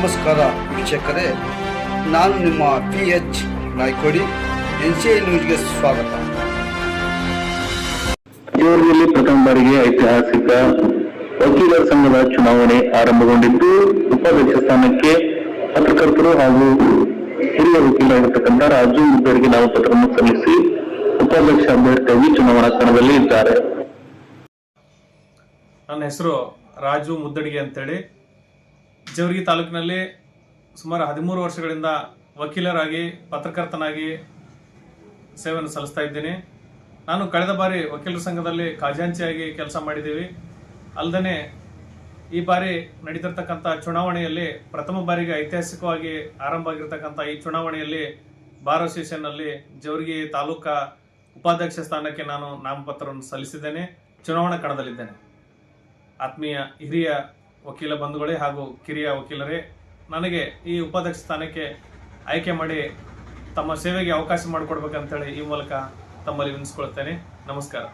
ವೀಕ್ಷಕರೇ ನಾನು ನಿಮ್ಮ P H Naikodi N C I ನ್ಯೂಸ್ಗೆ ಸ್ವಾಗತ. ಜೋರ್ಗಿಯಲ್ಲಿ ಪ್ರಥಮ ಬಾರಿಗೆ ಐತಿಹಾಸಿಕ ವಕೀಲರ ಸಂಘದ ಚುನಾವಣೆ ಆರಂಭಗೊಂಡಿದ್ದು ಉಪಾಧ್ಯಕ್ಷ ಸ್ಥಾನಕ್ಕೆ ಪತ್ರಕರ್ತರು ಹಾಗೂ ಹಿರಿಯ ವಕೀಲರಾಗಿರ್ತಕ್ಕಂಥ ರಾಜು ಮುದ್ದರಿಗೆ ನಾಮಪತ್ರವನ್ನು ಸಲ್ಲಿಸಿ ಉಪಾಧ್ಯಕ್ಷ ಅಭ್ಯರ್ಥಿಯಾಗಿ ಚುನಾವಣಾ ಕಣದಲ್ಲಿ ಇದ್ದಾರೆ. ನನ್ನ ಹೆಸರು ರಾಜು ಮುದ್ದಡಿಗೆ ಅಂತೇಳಿ. ಜವರ್ಗಿ ತಾಲೂಕಿನಲ್ಲಿ ಸುಮಾರು ಹದಿಮೂರು ವರ್ಷಗಳಿಂದ ವಕೀಲರಾಗಿ, ಪತ್ರಕರ್ತನಾಗಿ ಸೇವೆಯನ್ನು ಸಲ್ಲಿಸ್ತಾ ಇದ್ದೀನಿ. ನಾನು ಕಳೆದ ಬಾರಿ ವಕೀಲರ ಸಂಘದಲ್ಲಿ ಖಜಾಂಚಿಯಾಗಿ ಕೆಲಸ ಮಾಡಿದ್ದೀವಿ. ಅಲ್ಲದೆ ಈ ಬಾರಿ ನಡೀತಿರ್ತಕ್ಕಂಥ ಚುನಾವಣೆಯಲ್ಲಿ ಪ್ರಥಮ ಬಾರಿಗೆ ಐತಿಹಾಸಿಕವಾಗಿ ಆರಂಭ ಆಗಿರ್ತಕ್ಕಂಥ ಈ ಚುನಾವಣೆಯಲ್ಲಿ ಬಾರ್ ಅಸೋಸಿಯೇಷನ್ನಲ್ಲಿ ಜವರ್ಗಿ ತಾಲೂಕಾ ಉಪಾಧ್ಯಕ್ಷ ಸ್ಥಾನಕ್ಕೆ ನಾನು ನಾಮಪತ್ರವನ್ನು ಸಲ್ಲಿಸಿದ್ದೇನೆ. ಚುನಾವಣಾ ಕಣದಲ್ಲಿದ್ದೇನೆ. ಆತ್ಮೀಯ ಹಿರಿಯ ವಕೀಲ ಬಂಧುಗಳೇ ಹಾಗೂ ಕಿರಿಯ ವಕೀಲರೇ, ನನಗೆ ಈ ಉಪಾಧ್ಯಕ್ಷ ಸ್ಥಾನಕ್ಕೆ ಆಯ್ಕೆ ಮಾಡಿ ತಮ್ಮ ಸೇವೆಗೆ ಅವಕಾಶ ಮಾಡಿಕೊಡ್ಬೇಕಂತೇಳಿ ಈ ಮೂಲಕ ತಮ್ಮಲ್ಲಿ ವಿನಿಸ್ಕೊಳ್ತೇನೆ ನಮಸ್ಕಾರ.